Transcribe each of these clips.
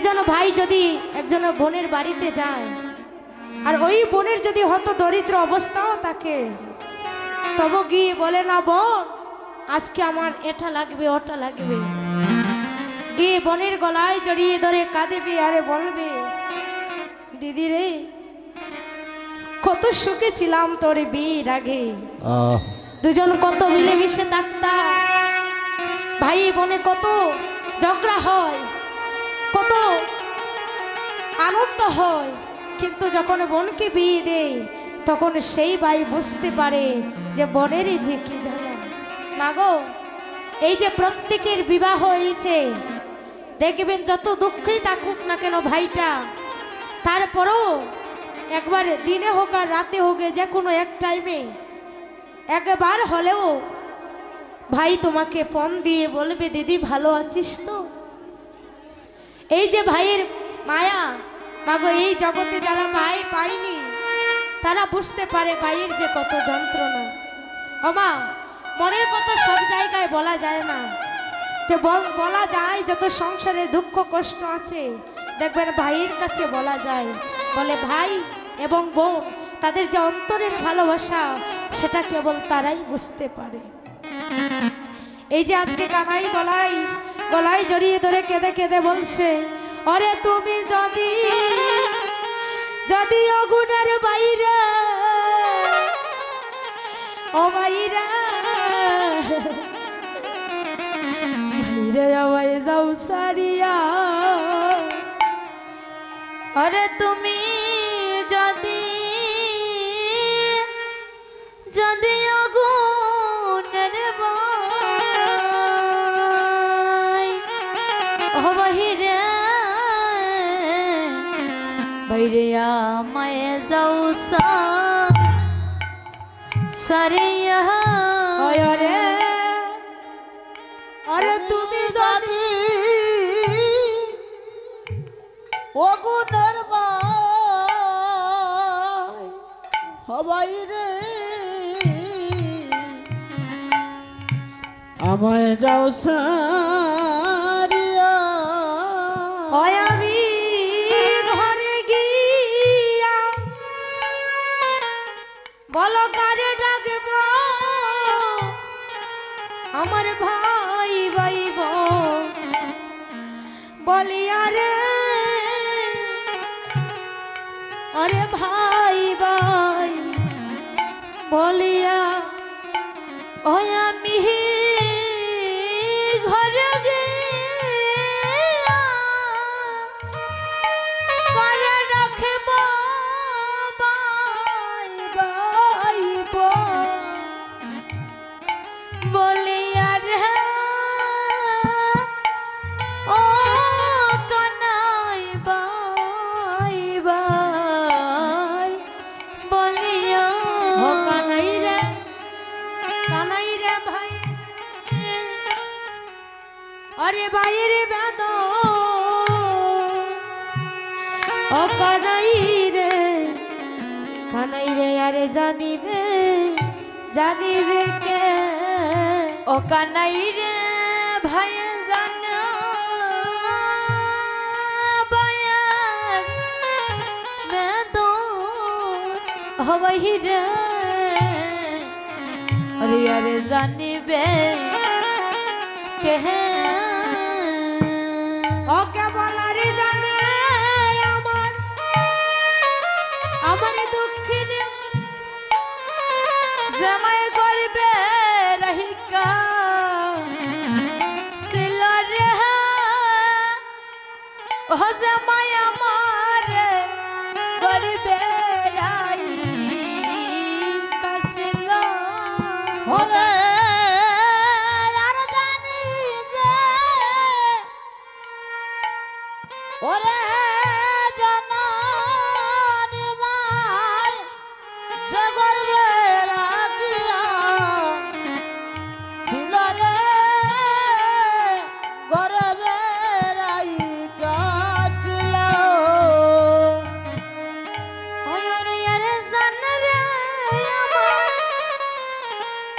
একজন ভাই যদি একজন বোনের বাড়িতে যায় আর ওই বোনের যদি হত দরিদ্র অবস্থাও থাকে তবু গিয়ে বলে না বোন আজকে আমার এটা লাগবে ওটা লাগবে। গিয়ে বোনের গলায় জড়িয়ে ধরে কাঁদেবে আরে বলবে দিদি রে কত সুখে ছিলাম তোর বিয়ের আগে। দুজন কত মিলেমিশে থাকতাম। ভাই বোনে কত ঝগড়া হয়। কত আনন্দ হয়। কিন্তু যখন বোনকে বিয়ে দেয়, তখন সেই ভাই বুঝতে পারে যে বোনেরই যে কি জানা। মাগো, এই যে প্রত্যেকের বিবাহ হয়েছে, দেখবেন যত দুঃখেই থাকুক না কেন ভাইটা, তারপরেও একবার দিনে হোক আর রাতে হোক যে কোনো এক টাইমে একবার হলেও ভাই তোমাকে ফোন দিয়ে বলবে, দিদি ভালো আছিস তো? এই যে ভাইয়ের মায়া, মাগো, এই জগতে যারা ভাই পায়নি, তারা বুঝতে পারে ভাইয়ের যে কত যন্ত্রণা। অমা মনের কথা সব জায়গায় বলা যায় না। তো বল- যায় যত সংসারে দুঃখ, কষ্ট আছে, দেখবেন ভাইয়ের কাছে বলা যায়। বলে ভাই এবং বোন, তাদের যে অন্তরের ভালোবাসা, সেটা কেবল তারাই বুঝতে পারে। এই যে আজকে কানাই গলায় গলায় জড়িয়ে ধরে কেঁদে কেঁদে বলছে অরে তুমি যদি যদি অগুণের বাইরে, ও বাইরা যাও সারিয়া আরে তুমি সারিয়া অরে অরে তুমি যদি অগুনের ভাই হবাই রে আমায় যাও সারিয়া আমার ভাই বাইব বলি আরে আরে ভাই ভাই বলিয়া ওই আমি ঘরে বলিয়া জানিবে কে? ও কানাই রে ভাই জান। হবাই রে। আরে জানিবে কে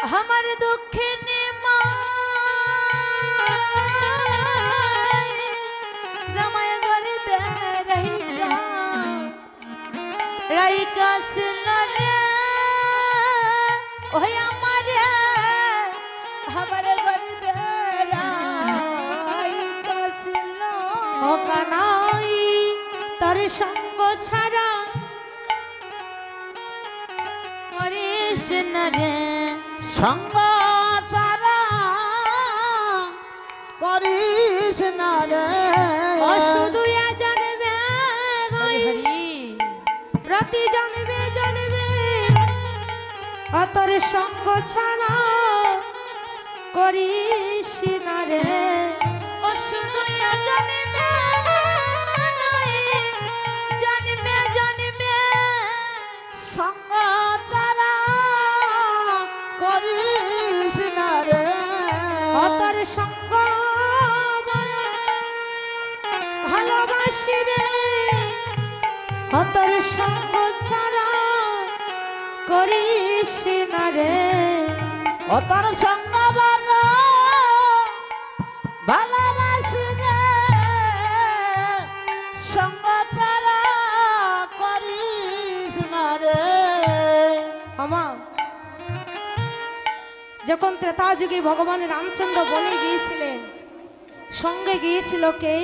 আমার দক্ষিণে মা জামাই ঘরে বেড়াইটা রাইকা সিলারে ওহে আমার আমার ঘরে বেড়াইটা সিল ও কানাই তার সঙ্গ ছাড়া। করিস না রে সঙ্গ চারা করিস না রে। শুধু জানবে প্রতি জানবে জানবে অতরে সঙ্গ ছাড়া করিস না রে। যুগে ভগবান রামচন্দ্র বনে গিয়েছিলেন। সঙ্গে গিয়েছিল কে?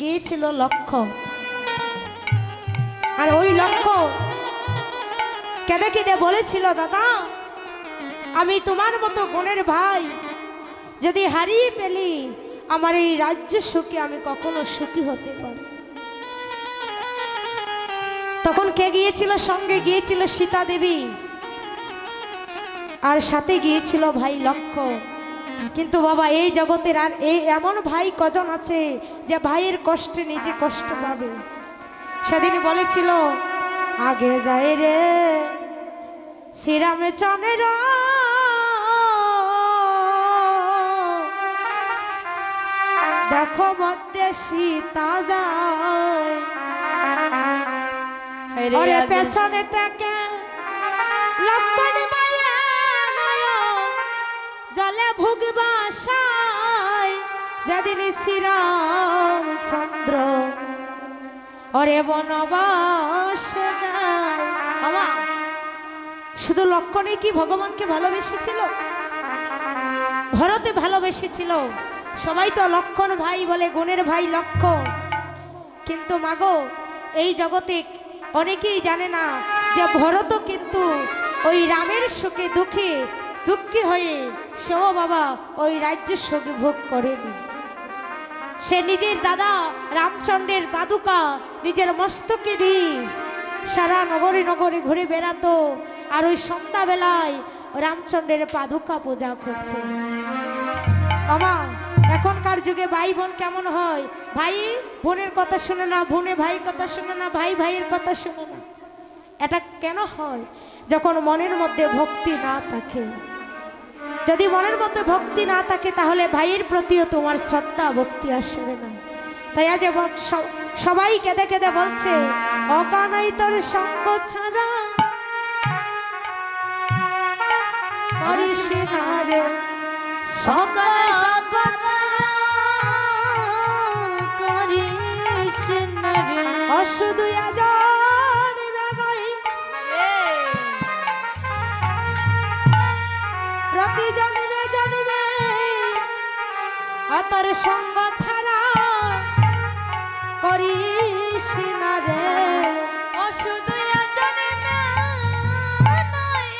গিয়েছিল লক্ষ্য আর ওই লক্ষ্য কেঁদে কেঁদে বলেছিল দাদা আমি তোমার মতো বোনের ভাই। যদি হারিয়ে পেলি আমার এই রাজ্য সুখে আমি কখনো সুখী হতে পারি। তখন কে গিয়েছিল? সঙ্গে গিয়েছিল সীতা দেবী আর সাথে গিয়েছিল ভাই লক্ষ্য। কিন্তু বাবা এই জগতের আর এই এমন ভাই কজন আছে যে ভাইয়ের কষ্টে নিজে কষ্ট পাবে? সেদিন বলেছিল আগে যায় রে শ্রীরামে চনের দেখো মধ্যে সীতা যায়। পেছনে থেকে লক্ষণ জলে ভুগবা সাই, যেদিন শ্রীরামচন্দ্র ওরে বনবাস যায়। আমা শুধু লক্ষণে কি ভগবানকে ভালোবেসেছিল? ভরতে ভালোবেসেছিল। সবাই তো লক্ষণ ভাই বলে গুণের ভাই লক্ষণ। কিন্তু মাগো, এই জগতে অনেকেই জানে না যে ভরত কিন্তু ওই রামের সুখে দুঃখে দুঃখী হয়ে সেও বাবা ওই রাজ্য সুখে ভোগ করেনি। সে নিজের দাদা রামচন্দ্রের পাদুকা নিজের মস্তকে দিয়ে সারা নগরে নগরে ঘুরে বেড়াতো আর ওই সন্ধ্যাবেলায় রামচন্দ্রের পাদুকা পূজা করতো। আমা এখনকার যুগে ভাই বোন কেমন হয়? ভাই, বোনের কথা শুনে না, বোনে ভাইয়ের কথা শুনে না, ভাই ভাইয়ের কথা শুনে না। এটা কেন হয়? যখন মনের মধ্যে ভক্তি না থাকে। যদি মনের মধ্যে ভক্তি না থাকে তাহলে ভাইয়ের প্রতিও তোমার শ্রদ্ধা ভক্তি আসবে না। তাই আজ সবাই কেঁদে কেঁদে বলছে অকানাই তোর সঙ্গ ছাড়া সকালে সকাল করিস অতর সঙ্গ ছাড়া করিস না রে। ও শুধু জন্মে নয়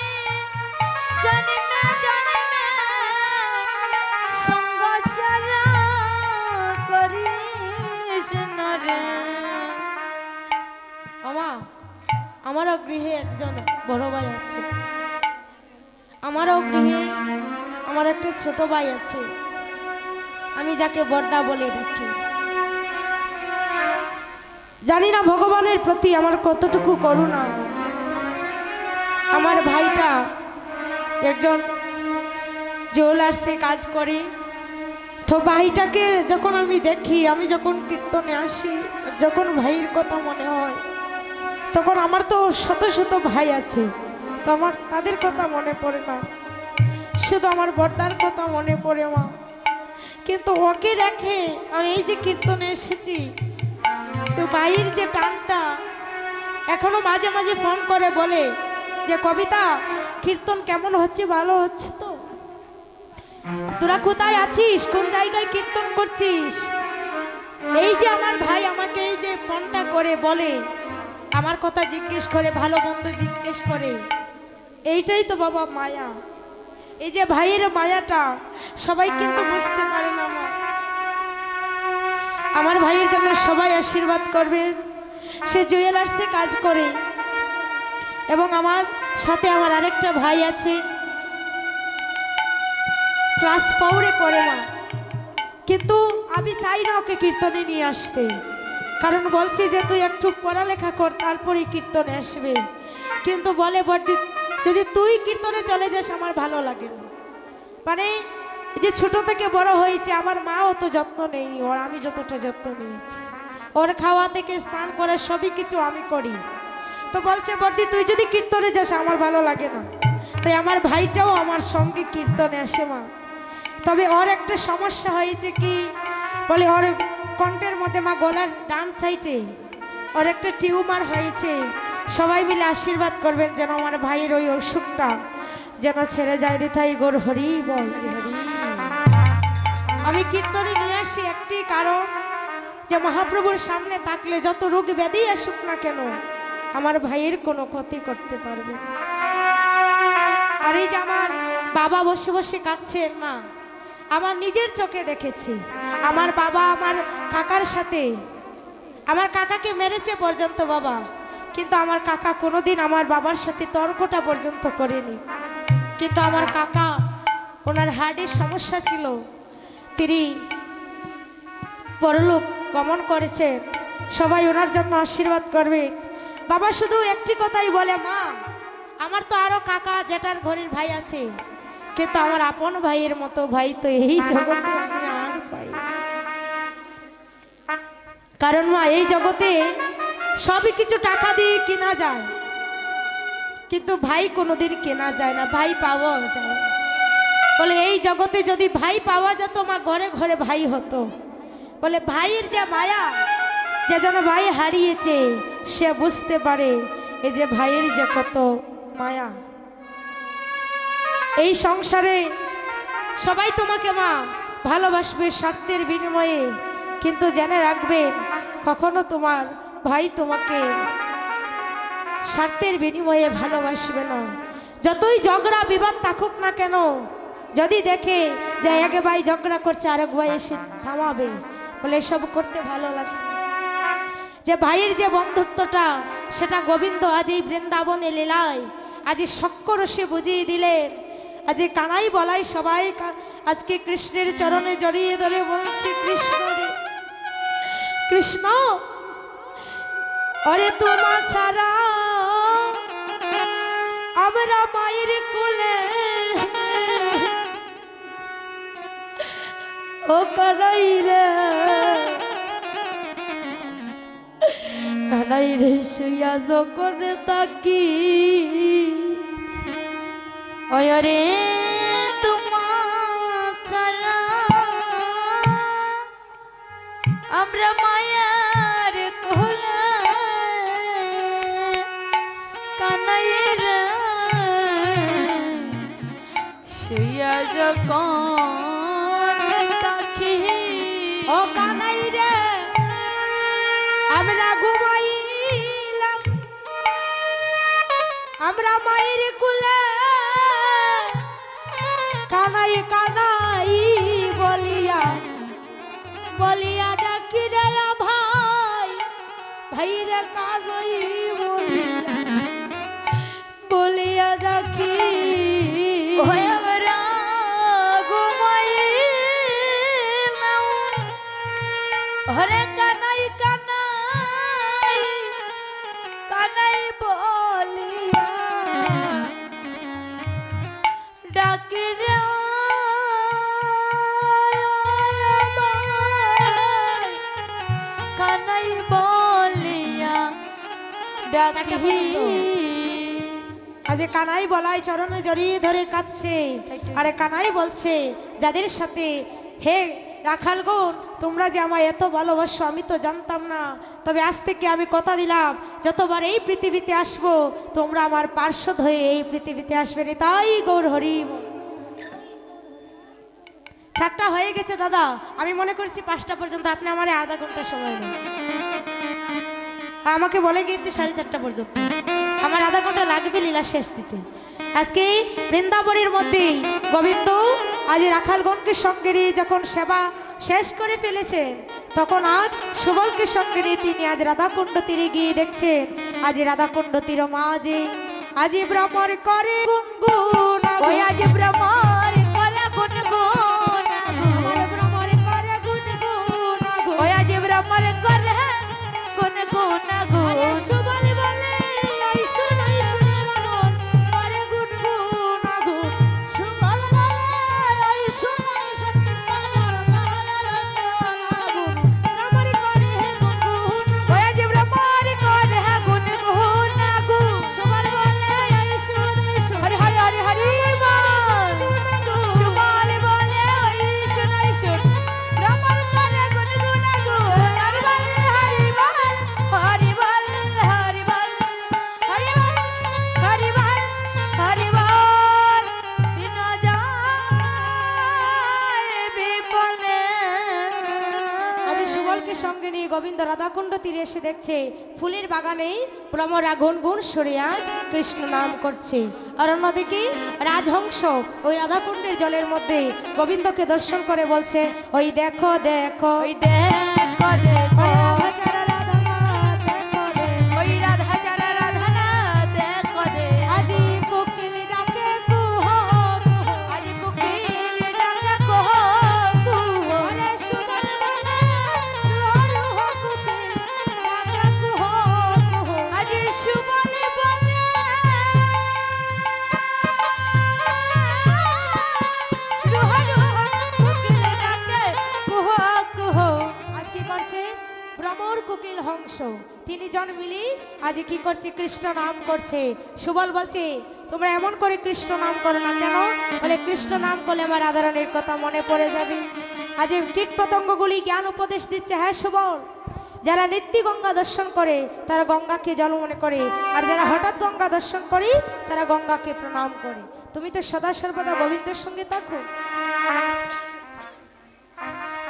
জন্মে জন্মে সঙ্গ চারা করিস না রে। আমা আমারও গৃহে একজন বড় ভাই আছে। আমারও গৃহে আমার একটা ছোট ভাই আছে। আমি যাকে বড়দা বলে ডাকি। জানি না ভগবানের প্রতি আমার কতটুকু করুণা। আমার ভাইটা একজন জুয়েলার্সে কাজ করে। তো ভাইটাকে যখন আমি দেখি, আমি যখন কীর্তনে আসি, যখন ভাইয়ের কথা মনে হয়, তখন আমার তো শত শত ভাই আছে। তো আমার, তাদের কথা মনে পড়ে না। শুধু আমার বর্দার কথা মনে পড়ে মা। কিন্তু ওকে রেখে আমি এই যে কীর্তনে এসেছি, তো ভাইয়ের যে টানটা, এখনও মাঝে মাঝে ফোন করে বলে যে, কবিতা, কীর্তন কেমন হচ্ছে? ভালো হচ্ছে তো? তোরা কোথায় আছিস? কোন জায়গায় কীর্তন করছিস? এই যে আমার ভাই আমাকে এই যে ফোনটা করে বলে, আমার কথা জিজ্ঞেস করে, ভালো মন্দ জিজ্ঞেস করে, এইটাই তো বাবা মায়া। এই যে ভাইয়ের মায়াটা, সবাই কিন্তু বুঝতে পারে না আমার ভাইয়ের জন্য সবাই আশীর্বাদ করবেন সে জুয়েলার্সে কাজ করে। এবং আমার সাথে আমার আরেকটা ভাই আছে। ক্লাস ফোরে পড়ে না কিন্তু আমি চাই না ওকে কীর্তনে নিয়ে আসতে। কারণ বলছি যে, তুই একটু পড়ালেখা কর, তারপরে কীর্তনে আসবে। কিন্তু বলে বড়দি যদি তুই কীর্তনে চলে যাস, আমার ভালো লাগে না। মানে যে ছোট থেকে বড় হয়েছে, আমার মাও তো যত্ন নেয়নি, ওর আমি যতটা যত্ন নিয়েছি। ওর খাওয়া থেকে স্নান করে সবই কিছু আমি করি। তো বলছে বড়দি তুই যদি কীর্তনে যাস, আমার ভালো লাগে না। তাই আমার ভাইটাও আমার সঙ্গে কীর্তনে আসে, মা। তবে ওর একটা সমস্যা হয়েছে কি, বলে ওর কণ্ঠের মধ্যে মা গলার ডান সাইডে ওর একটা টিউমার হয়েছে। সবাই মিলে আশীর্বাদ করবেন যেন আমার ভাইয়ের ওই অসুখটা যেন ছেড়ে যায় রে তাই গোর হরি বল আমি কীর্তনে নিয়ে আসি একটি কারণ, যে মহাপ্রভুর সামনে থাকলে যত রোগ ব্যাধি আসুক না কেন, আমার ভাইয়ের কোনো ক্ষতি করতে পারবে। আর এই যে আমার বাবা বসে বসে কাঁদছেন, মা, আমার নিজের চোখে দেখেছি। আমার বাবা আমার কাকার সাথে, আমার কাকাকে মেরেছে পর্যন্ত বাবা। কিন্তু আমার কাকা কোনোদিন আমার বাবার সাথে তর্কটা পর্যন্ত করেনি। কিন্তু আমার কাকা ওনার হার্টের সমস্যা ছিল। তিনি পরলোক গমন করেছে। সবাই ওনার জন্য আশীর্বাদ করবে। বাবা শুধু একটি কথাই বলে, মা, আমার তো আরও কাকা জেঠার ঘরের ভাই আছে। কিন্তু আমার আপন ভাইয়ের মতো ভাই তো এই জগতে আর পাই কারণ মা, এই জগতে সবই কিছু টাকা দিয়ে কেনা যায়। কিন্তু ভাই কোনোদিন কেনা যায় না, ভাই পাওয়াও যায়। বলে, এই জগতে যদি ভাই পাওয়া যেত, মা ঘরে ঘরে ভাই হতো। বলে, ভাইয়ের যে মায়া, যে যেন ভাই হারিয়েছে, সে বুঝতে পারে এই যে ভাইয়ের যে কত মায়া। এই সংসারে সবাই তোমাকে, মা, ভালোবাসবে স্বার্থের বিনিময়ে, কিন্তু জেনে রাখবে, কখনো তোমার ভাই তোমাকে স্বার্থের বিনিময়ে ভালোবাসবে না। যতই ঝগড়া বিবাদ থাকুক না কেন, যদি দেখে যে এক ভাই ঝগড়া করছে, আরেক ভাই এসে থামাবে, বলে এসব করতে ভালো লাগে যে ভাইয়ের যে বন্ধুত্বটা, সেটা গোবিন্দ আজ এই বৃন্দাবনে লীলায়, আজ সক্করসে বুঝিয়ে দিলেন, আজ কানাই বলাই সবাই আজকে কৃষ্ণের চরণে জড়িয়ে ধরে বলছে, কৃষ্ণ কৃষ্ণ! অরে তোমা ছাড়া আমরা মায়ের কোলে। ও কানাই রে। কানাই রে শুয়া যখন তাকি ওরে তোমার ছাড়া আমরা মায়ার শুয়া ও কানাই রে আমরা ঘুমাইলাম। আমরা মায়ের কুলে কানাই কানাই বলিয়া বলিয়া ডাকি রে ভাই ভাই রে কানাই কানাই বলাই চরণে জড়িয়ে ধরে কাঁদছে। আরে কানাই বলছে, যাদের সাথে, হে রাখাল গুণ তোমরা যে আমায় এত ভালোবাসো, আমি তো জানতাম না। তবে আজ থেকে আমি কথা দিলাম, যতবার এই পৃথিবীতে আসব, তোমরা আমার পার্শ্বদ হয়ে এই পৃথিবীতে আসবে রে তাই গৌর হরি। চারটা হয়ে গেছে দাদা, আমি মনে করছি পাঁচটা পর্যন্ত আপনি আমার আধা ঘণ্টা সময় নেই আমাকে বলে গিয়েছে সাড়ে চারটা পর্যন্ত। আমার আধা ঘণ্টা লাগবে লীলা শেষ দিতে। আজকে বৃন্দাবনের মধ্যেই গোবিন্দ আজ রাখালগণকে সঙ্গে নিয়ে যখন সেবা শেষ করে ফেলেছেন, তখন আজ সুবলকে সঙ্গে নিয়ে তিনি আজ রাধাকুণ্ড তীরে গিয়ে দেখছেন, আজ রাধাকুণ্ড তীর মাঝে, আজি ভ্রমর করে গুনগুন আজ ভ্রমর করে ভ্রমর করে গুনগুন, ওই গুন তীরে এসে দেখছে ফুলের বাগানে ভ্রমরা গুনগুন সরিয়া কৃষ্ণ নাম করছে। আর অন্যদিকে রাজহংস ওই রাধাকুণ্ডের জলের মধ্যে গোবিন্দকে দর্শন করে বলছে, ওই দেখো দেখো। দেখো দেখো। করছে কৃষ্ণ নাম করছে। সুবল বলছে, তোমরা এমন করে কৃষ্ণ নাম করো না কেন? বলে, কৃষ্ণ নাম করলে আমার আদরণের কথা মনে পড়ে যাবে। আজ কীট পতঙ্গগুলি জ্ঞান উপদেশ দিচ্ছে হ্যাঁ সুবল? যারা নিত্য গঙ্গা দর্শন করে, তারা গঙ্গাকে জল মনে করে। আর যারা হঠাৎ গঙ্গা দর্শন করে, তারা গঙ্গাকে প্রণাম করে। তুমি তো সদা সর্বদা গোবিন্দের সঙ্গে থাকো।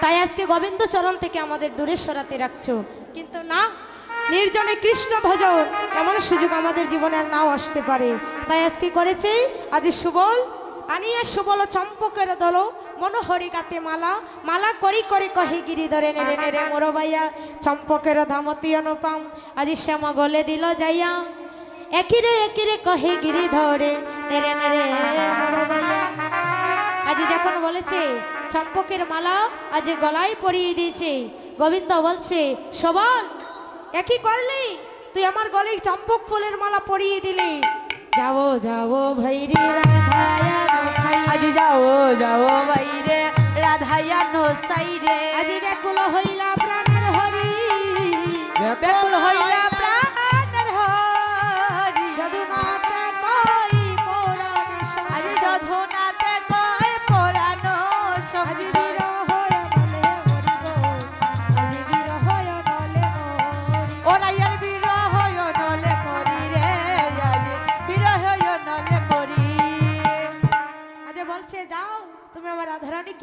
তাই আজকে গোবিন্দ চরণ থেকে আমাদের দূরে সরাতে রাখছো। কিন্তু না নির্জনে কৃষ্ণ ভজন এমন সুযোগ আমাদের জীবনে নাও আসতে পারে। তাই আজকে করেছে? আজ সুবল আনিয়া সুবল চম্পকের দল, মনোহরি গাতে মালা মালা করি করে কহে গিরি ধরে নেড়ে নেড়ে মোর বাইয়া চম্পকের ধামতি অনুপম, আজি শ্যামা গলে দিল যাইয়া। একিরে একিরে কহে গিরি ধরে নেড়ে নেড়ে বাইয়া আজ যখন বলেছে, চম্পকের মালা আজ গলায় পরিয়ে দিয়েছে, গোবিন্দ বলছে, সবল একই করলি তুই আমার গলায় চম্পক ফুলের মালা পরিয়ে দিলি। যাব যাব ভৈরি আজ যাও যাও বাইরে রাধাইয়া নো সাইরে আজি ব্যাকুল হইলা প্রাণের হরি। ব্যাকুল হইলা প্রাণের হরি। যদুনাথে কই পরাণ আজ যধুনাতে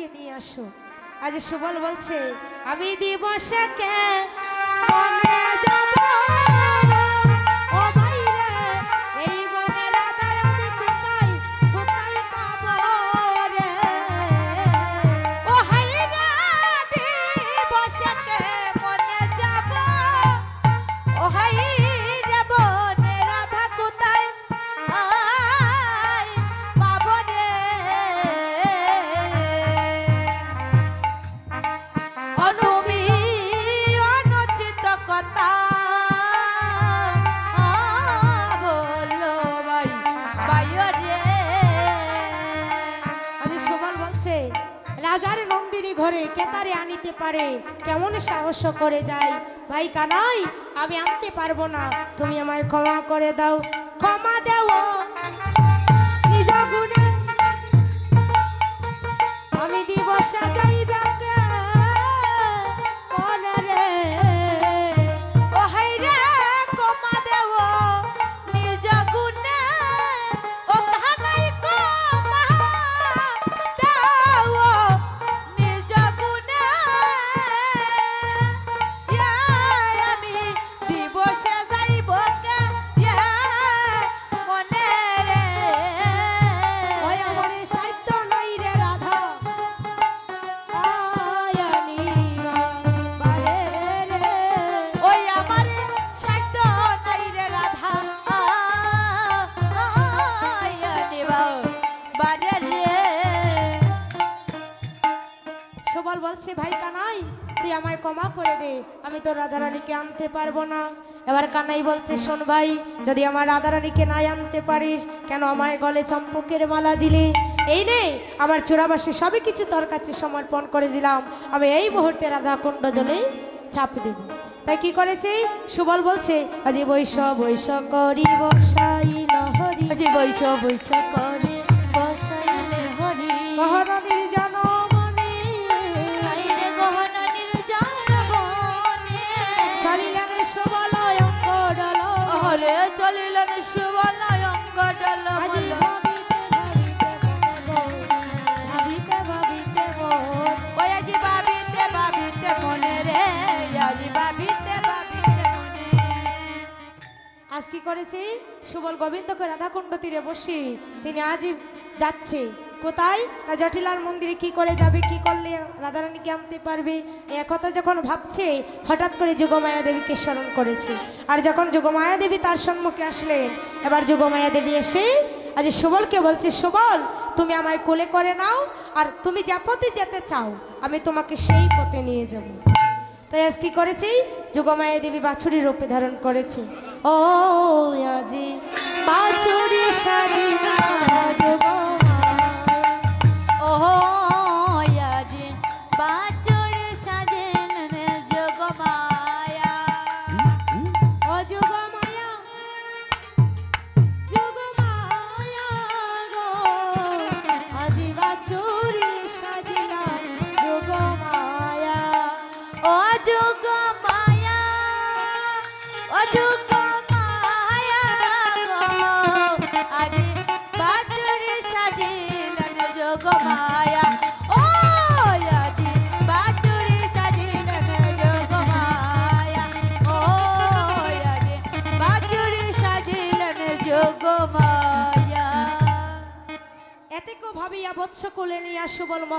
রাধারানীকে নিয়ে আসো। আজ সুবল বলছে আমি দিবসকে মনে যাব? পারে। কেমন সাহস করে যায়? ভাই কানাই, আমি আনতে পারব না। তুমি আমায় ক্ষমা করে দাও। ক্ষমা দেও। আমি দিব আমি দিবস রাধারানীকে আনতে পারব না। এবার কানাই বলছে শোন ভাই যদি আমার রাধারানীকে নাই আনতে পারিস কেন আমার গলে চম্পকের মালা দিলে? এই নে আমার চোরাবাসী সবই কিছু তোর কাছে সমর্পণ করে দিলাম। আমি এই মুহূর্তে রাধাকুণ্ড জলে চাপ দেব। তাই কি করেছে? সুবল বলছে আজি বৈশ বৈশ করি বসাই লহরি আজি বৈশ বৈশ করে বসাইলে হরি কি করেছে? সুবল গোবিন্দকে রাধাকুণ্ড তীরে বসে তিনি আজই যাচ্ছে। কোথায়? না জটিলার মন্দিরে কি করে যাবে, কি করলে রাধারানীকে আনতে পারবে? এই কথা যখন ভাবছে, হঠাৎ করে যোগমায়া দেবীকে স্মরণ করেছে। আর যখন যোগমায়া দেবী তার সম্মুখে আসলেন, এবার যোগমায়া দেবী এসে আজ সুবলকে বলছে, সুবল, তুমি আমায় কোলে করে নাও, আর তুমি যে পথে যেতে চাও, আমি তোমাকে সেই পথে নিয়ে যাব। তাই আজ কি করেছি? যোগমায়া দেবী বাছুরির রূপে ধারণ করেছে। ও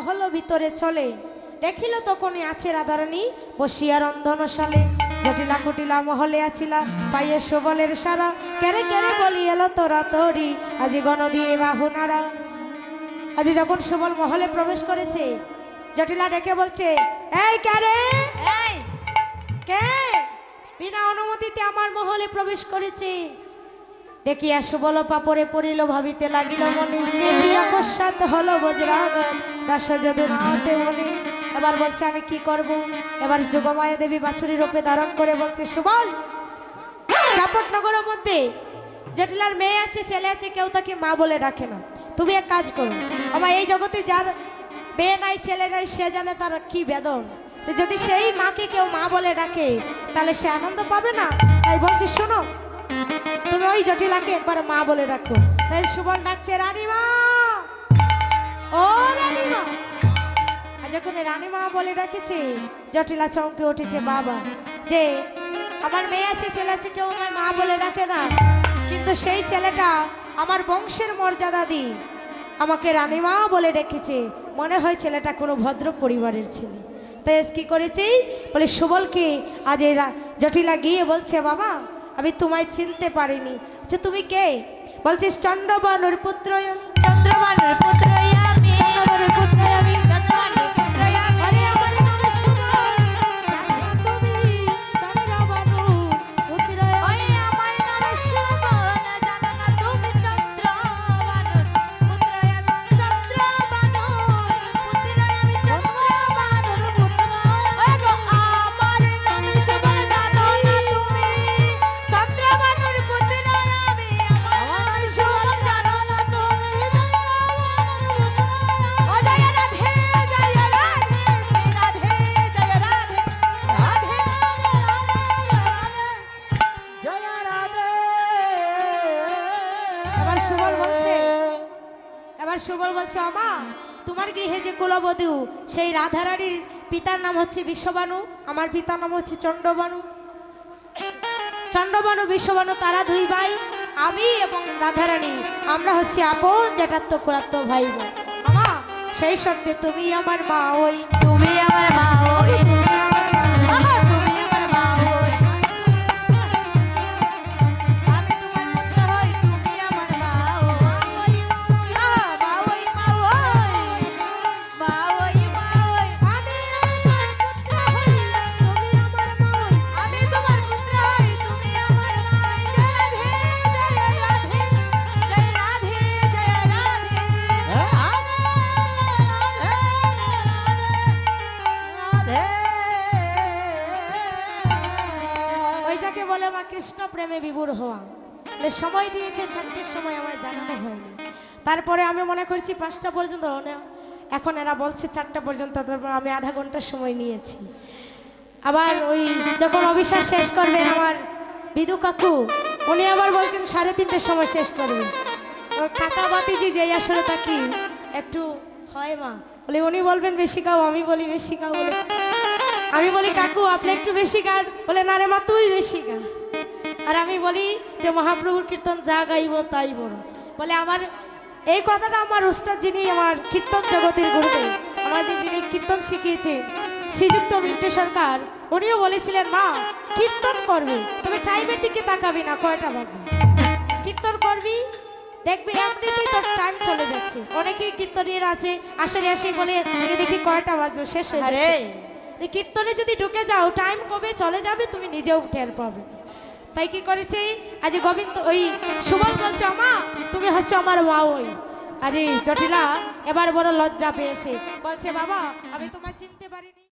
মহল ভিতরে চলে। দেখিল তখনই আছে রাধারানী বসিয়া রন্ধনশালে। জটিলা কুটিলা মহলে আছিলা পাইয়ে সুবলের সারা। কেরে কেরে বলি এলো তোরা তোরি আজি গণ দিয়ে বাহু বাহুনারা আজি যখন সুবল মহলে প্রবেশ করেছে জটিলা ডেকে বলছে এই ক্যারে এই। কে? বিনা অনুমতিতে আমার মহলে প্রবেশ করেছে। দেখিয়া সুবল পাপরে পড়িল ভাবিতে লাগিল মনে আকস্মাত হলো বজ্রাগ দাস যদি নাতে মনে এবার বলছে, আমি কি করব? এবার যোগমায়া দেবী বাছুরি রূপে ধারণ করে বলছে, সুবল চাপটনগরের মধ্যে জটিলার মেয়ে আছে, ছেলে আছে, কেউ তাকে মা বলে ডাকে না। তুমি এক কাজ করো আমার এই জগতে যার মেয়ে নাই, ছেলে নাই, সে জানে তার কি বেদন। যদি সেই মাকে কেউ মা বলে ডাকে, তাহলে সে আনন্দ পাবে না? তাই বলছি, শোনো, তুমি ওই জটিলাকে একবার মা বলে রাখো তাই সুবল ডাকছে, রানীমা ও রানীমা। আর যখন রানীমা বলে ডাকেছে, জটিলা চমকে উঠেছে বাবা, যে আমার মেয়ে আছে, ছেলে আছে, কেউ মা বলে না। কিন্তু সেই ছেলেটা আমার বংশের মর্যাদা আমাকে বলে ডেকেছে। মনে হয় ছেলেটা কোনো ভদ্র পরিবারের ছেলে। তাই কি করেছি? বলে, সুবলকে আজ এই জটিলা গিয়ে বলছে, বাবা, আমি তোমায় চিনতে পারিনি। আচ্ছা তুমি কে? বলছিস, চন্দ্রবানুর পুত্র আমি। চন্দ্রমানের পুত্র আমি চন্দ্রবানুর পুত্র আমি কুলবধূ, সেই রাধারানীর পিতার নাম হচ্ছে বিশ্ববানু, আমার পিতার নাম হচ্ছে চন্দ্রবানু। চন্দ্রবানু, বিশ্ববানু, তারা দুই ভাই, আমি এবং রাধারানী। আমরা হচ্ছে আপন জেঠাত্ম কুরাত্ম ভাই বোন সেই সত্যি তুমি আমার মা ওই। তুমি আমার মা ওই। সময় আমার জানানো হয়নি। তারপরে আমি মনে করছি পাঁচটা পর্যন্ত এখন এরা বলছে চারটা পর্যন্ত তারপর আমি আধা ঘণ্টা সময় নিয়েছি। আবার ওই যখন অভিশ্বাস শেষ করবেন আমার বিদু কাকু, উনি আবার বলছেন সাড়ে তিনটের সময় শেষ করবে। ওর কাকা বাতিজি যেই আসলে তাকি একটু হয় মা। বলে উনি বলবেন, বেশি গাও আমি বলি, বেশি গাও বলে, আমি বলি, কাকু, আপনি একটু বেশি গান বলে, না রে মা, তুই বেশি গা আর আমি বলি যে মহাপ্রভুর কীর্তন যা গাইব তাই বড় বলে আমার এই কথাটা আমার উস্তাদ যিনি আমার কীর্তন জগতের গুরুদেব আমার যে যিনি কীর্তন শিখিয়েছে শ্রীযুক্ত মিন্টু সরকার উনিও বলেছিলেন মা কীর্তন করবে তবে টাইমের দিকে তাকাবি না কয়টা বাজে? কীর্তন করবি? দেখবি এমনিতেই তোর টাইম চলে যাচ্ছে। অনেকেই কীর্তনীয় আছে আসলে আসে বলে "এই দেখি কয়টা বাজলো শেষ হয়ে কীর্তনে যদি ঢুকে যাও টাইম কবে চলে যাবে তুমি নিজেও টের পাবে। তাই কি করেছে? আজ গোবিন্দ, ওই সুবল বলছে আমা তুমি হচ্ছে আমার মা ওই আরে জটিলা, এবার বড় লজ্জা পেয়েছে। বলছে, বাবা, আমি তোমার চিনতে পারিনি।